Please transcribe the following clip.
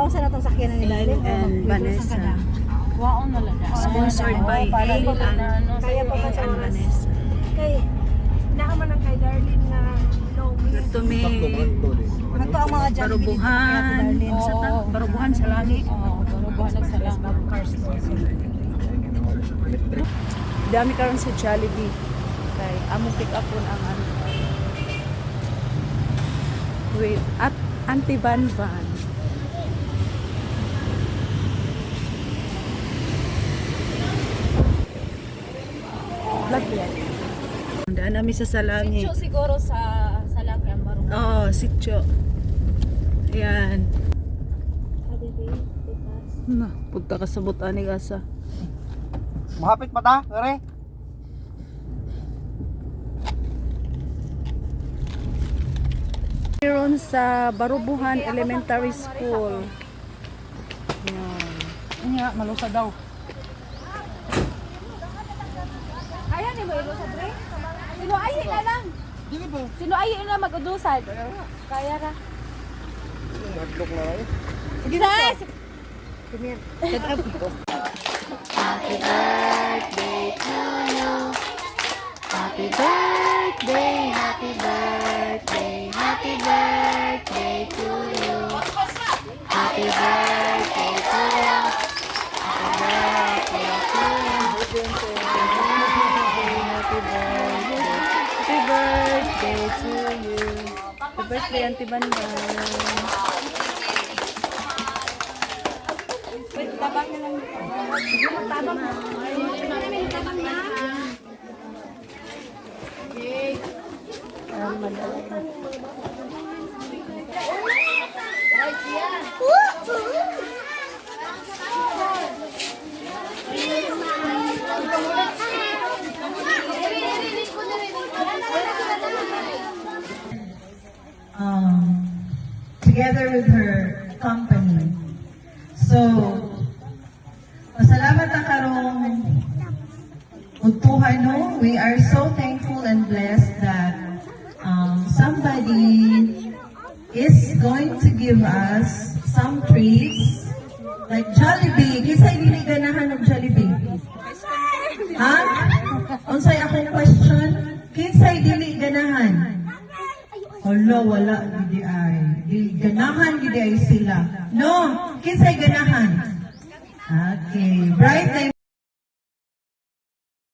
Mabawasan na itong sakyan ng ilalim. And Vanessa. Waon na lang. Sponsored by pag and, ano, Kaya pa Ail man sa. Vanessa. Kay, nakaman ang kay Darlene na may Ito ang mga dyan. barubuhan. Sa barubuhan sa langit. Oo, barubuhan nagsalang. Dami karon sa Jollibee. Kay among pick up pun ang ano. Wait, at anti-van van. Vlog yan. Daan namin sa Salangi. Sityo siguro sa sa laki ang barubuhan. Oo, sityo. Ayan. Na, pagkakasabot ani gasa. Mahapit pa ta, gare. Meron sa Barubuhan Elementary School. Yan. Nga, malusa daw. Kaya ni mo ilo sa dre? Sino ayi na lang? Dili ba? Sino ayi na mag-udusad? Kaya ra. Madlok na rin. Sige na. Happy birthday, happy birthday, happy birthday to you. Happy birthday birthday to you. Happy birthday, Auntie Bandan. um, together with her company. So, pasalamat na karong utuhan no. We are so thankful and blessed that um, somebody is going to give us some treats like Jollibee. Kisay dili ganahan ng Jollibee? Ha? Unsay akong question? Kinsay dili? Hala, wala gidi ay. Ganahan gidi ay sila. No, kinsay ganahan? Okay, bright.